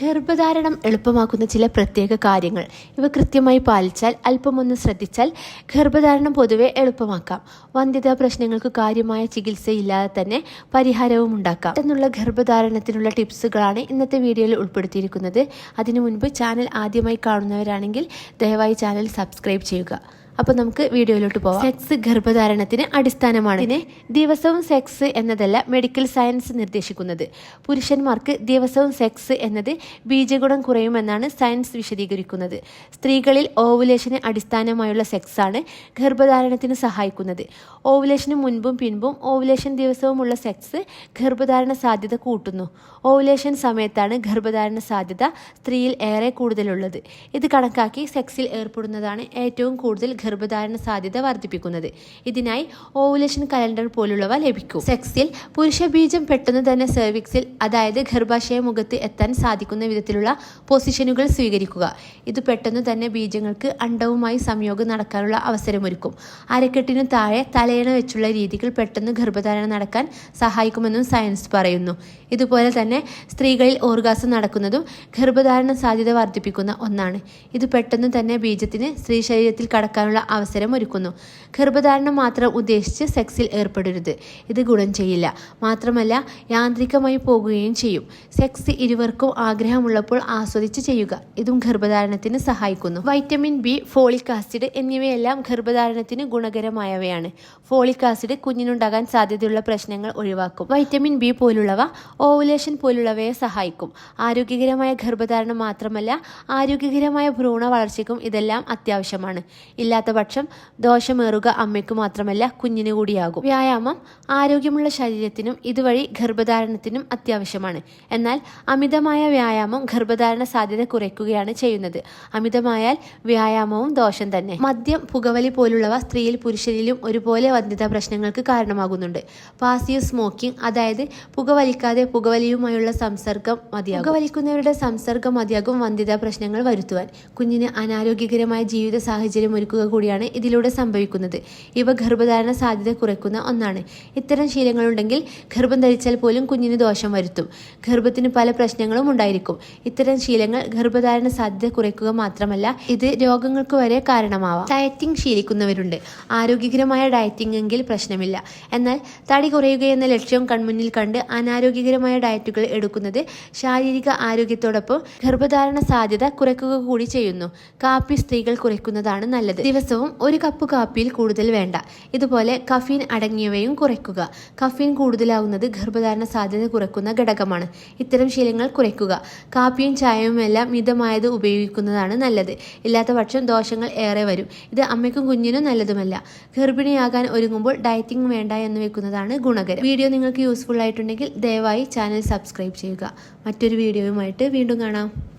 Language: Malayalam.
ഗർഭധാരണം എളുപ്പമാക്കുന്ന ചില പ്രത്യേക കാര്യങ്ങൾ. ഇവ കൃത്യമായി പാലിച്ചാൽ അല്പമൊന്ന് ശ്രദ്ധിച്ചാൽ ഗർഭധാരണം പൊതുവെ എളുപ്പമാക്കാം. വന്ധ്യതാ പ്രശ്നങ്ങൾക്ക് കാര്യമായ ചികിത്സയില്ലാതെ തന്നെ പരിഹാരവും ഉണ്ടാക്കാം. എന്നുള്ള ഗർഭധാരണത്തിനുള്ള ടിപ്സുകളാണ് ഇന്നത്തെ വീഡിയോയിൽ ഉൾപ്പെടുത്തിയിരിക്കുന്നത്. അതിനു മുൻപ് ചാനൽ ആദ്യമായി കാണുന്നവരാണെങ്കിൽ ദയവായി ചാനൽ സബ്സ്ക്രൈബ് ചെയ്യുക. അപ്പോൾ നമുക്ക് വീഡിയോയിലോട്ട് പോവാം. സെക്സ് ഗർഭധാരണത്തിന് അടിസ്ഥാനമാണ്. പിന്നെ ദിവസവും സെക്സ് എന്നതല്ല മെഡിക്കൽ സയൻസ് നിർദ്ദേശിക്കുന്നത്. പുരുഷന്മാർക്ക് ദിവസവും സെക്സ് എന്നത് ബീജഗുണം കുറയുമെന്നാണ് സയൻസ് വിശദീകരിക്കുന്നത്. സ്ത്രീകളിൽ ഓവുലേഷന് അടിസ്ഥാനമായുള്ള സെക്സ് ആണ് ഗർഭധാരണത്തിന് സഹായിക്കുന്നത്. ഓവുലേഷന് മുൻപും പിൻപും ഓവുലേഷൻ ദിവസവുമുള്ള സെക്സ് ഗർഭധാരണ സാധ്യത കൂട്ടുന്നു. ഓവുലേഷൻ സമയത്താണ് ഗർഭധാരണ സാധ്യത സ്ത്രീയിൽ ഏറെ കൂടുതലുള്ളത്. ഇത് കണക്കാക്കി സെക്സിൽ ഏർപ്പെടുന്നതാണ് ഏറ്റവും കൂടുതൽ ഗർഭധാരണ സാധ്യത വർദ്ധിപ്പിക്കുന്നത്. ഇതിനായി ഓവുലേഷൻ കലണ്ടർ പോലുള്ളവ ലഭിക്കും. സെക്സിൽ പുരുഷ ബീജം പെട്ടെന്ന് തന്നെ സെർവിക്സിൽ അതായത് ഗർഭാശയ മുഖത്ത് എത്താൻ സാധിക്കുന്ന വിധത്തിലുള്ള പൊസിഷനുകൾ സ്വീകരിക്കുക. ഇത് പെട്ടെന്ന് തന്നെ ബീജങ്ങൾക്ക് അണ്ടവുമായി സംയോഗം നടക്കാനുള്ള അവസരമൊരുക്കും. അരക്കെട്ടിന് താഴെ തലയണ വെച്ചുള്ള രീതികൾ പെട്ടെന്ന് ഗർഭധാരണം നടക്കാൻ സഹായിക്കുമെന്നും സയൻസ് പറയുന്നു. ഇതുപോലെ തന്നെ സ്ത്രീകളിൽ ഓർഗാസം നടക്കുന്നതും ഗർഭധാരണ സാധ്യത വർദ്ധിപ്പിക്കുന്ന ഒന്നാണ്. ഇത് പെട്ടെന്ന് തന്നെ ബീജത്തിന് സ്ത്രീ ശരീരത്തിൽ കടക്കാനുള്ള അവസരം ഒരുക്കുന്നു. ഗർഭധാരണം മാത്രം ഉദ്ദേശിച്ച് സെക്സിൽ ഏർപ്പെടരുത്. ഇത് ഗുണം ചെയ്യില്ല. മാത്രമല്ല യാന്ത്രികമായി പോകുകയും ചെയ്യും. സെക്സ് ഇരുവർക്കും ആഗ്രഹമുള്ളപ്പോൾ ആസ്വദിച്ച് ചെയ്യുക. ഇതും ഗർഭധാരണത്തിന് സഹായിക്കുന്നു. വൈറ്റമിൻ ബി ഫോളിക് ആസിഡ് എന്നിവയെല്ലാം ഗർഭധാരണത്തിന് ഗുണകരമായവയാണ്. ഫോളിക് ആസിഡ് കുഞ്ഞിനുണ്ടാകാൻ സാധ്യതയുള്ള പ്രശ്നങ്ങൾ ഒഴിവാക്കും. വൈറ്റമിൻ ബി പോലുള്ളവ ഓവുലേഷൻ പോലുള്ളവയെ സഹായിക്കും. ആരോഗ്യകരമായ ഗർഭധാരണം മാത്രമല്ല ആരോഗ്യകരമായ ഭ്രൂണ വളർച്ചയ്ക്കും ഇതെല്ലാം അത്യാവശ്യമാണ്. ഇല്ലാത്ത പക്ഷം ദോഷമേറുക അമ്മയ്ക്ക് മാത്രമല്ല കുഞ്ഞിന് കൂടിയാകും. വ്യായാമം ആരോഗ്യമുള്ള ശരീരത്തിനും ഇതുവഴി ഗർഭധാരണത്തിനും അത്യാവശ്യമാണ്. എന്നാൽ അമിതമായ വ്യായാമം ഗർഭധാരണ സാധ്യത കുറയ്ക്കുകയാണ് ചെയ്യുന്നത്. അമിതമായാൽ വ്യായാമവും ദോഷം തന്നെ. മദ്യം പുകവലി പോലുള്ളവ സ്ത്രീയിൽ പുരുഷനിലും ഒരുപോലെ വന്ധ്യതാ പ്രശ്നങ്ങൾക്ക് കാരണമാകുന്നുണ്ട്. പാസീവ് സ്മോക്കിംഗ് അതായത് പുകവലിക്കാതെ പുകവലിയുമായുള്ള സംസർഗം മതിയാകും. പുകവലിക്കുന്നവരുടെ സംസർഗം മതിയാകും വന്ധ്യതാ പ്രശ്നങ്ങൾ വരുത്തുവാൻ. കുഞ്ഞിന് അനാരോഗ്യകരമായ ജീവിത സാഹചര്യം ഒരുക്കുക കൂടിയാണ് ഇതിലൂടെ സംഭവിക്കുന്നത്. ഇവ ഗർഭധാരണ സാധ്യത കുറയ്ക്കുന്ന ഒന്നാണ്. ഇത്തരം ശീലങ്ങളുണ്ടെങ്കിൽ ഗർഭം ധരിച്ചാൽ പോലും കുഞ്ഞിന് ദോഷം വരുത്തും. ഗർഭത്തിന് പല പ്രശ്നങ്ങളും ഉണ്ടായിരിക്കും. ഇത്തരം ശീലങ്ങൾ ഗർഭധാരണ സാധ്യത കുറയ്ക്കുക മാത്രമല്ല ഇത് രോഗങ്ങൾക്ക് വരെ കാരണമാവാം. ഡയറ്റിംഗ് ശീലിക്കുന്നവരുണ്ട്. ആരോഗ്യകരമായ ഡയറ്റിംഗ് എങ്കിൽ പ്രശ്നമില്ല. എന്നാൽ തടി കുറയുക എന്ന ലക്ഷ്യം കൺമുന്നിൽ കണ്ട് അനാരോഗ്യകരമായ ഡയറ്റുകൾ എടുക്കുന്നത് ശാരീരിക ആരോഗ്യത്തോടൊപ്പം ഗർഭധാരണ സാധ്യത കുറയ്ക്കുക കൂടി ചെയ്യുന്നു. കാപ്പി സ്ത്രീകൾ കുറയ്ക്കുന്നതാണ് നല്ലത്. ദിവസവും ഒരു കപ്പ് കാപ്പിയിൽ കൂടുതൽ വേണ്ട. ഇതുപോലെ കഫീൻ അടങ്ങിയവയും കുറയ്ക്കുക. കഫീൻ കൂടുതലാവുന്നത് ഗർഭധാരണ സാധ്യത കുറയ്ക്കുന്ന ഘടകമാണ്. ഇത്തരം ശീലങ്ങൾ കുറയ്ക്കുക. കാപ്പിയും ചായയും എല്ലാം മിതമായത് ഉപയോഗിക്കുന്നതാണ് നല്ലത്. ഇല്ലാത്ത പക്ഷം ദോഷങ്ങൾ ഏറെ വരും. ഇത് അമ്മയ്ക്കും കുഞ്ഞിനും നല്ലതുമല്ല. ഗർഭിണിയാകാൻ ഒരുങ്ങുമ്പോൾ ഡയറ്റിംഗ് വേണ്ട എന്ന് വെക്കുന്നതാണ് ഗുണകരം. വീഡിയോ നിങ്ങൾക്ക് യൂസ്ഫുൾ ആയിട്ടുണ്ടെങ്കിൽ ദയവായി ചാനൽ സബ്സ്ക്രൈബ് ചെയ്യുക. മറ്റൊരു വീഡിയോയുമായിട്ട് വീണ്ടും കാണാം.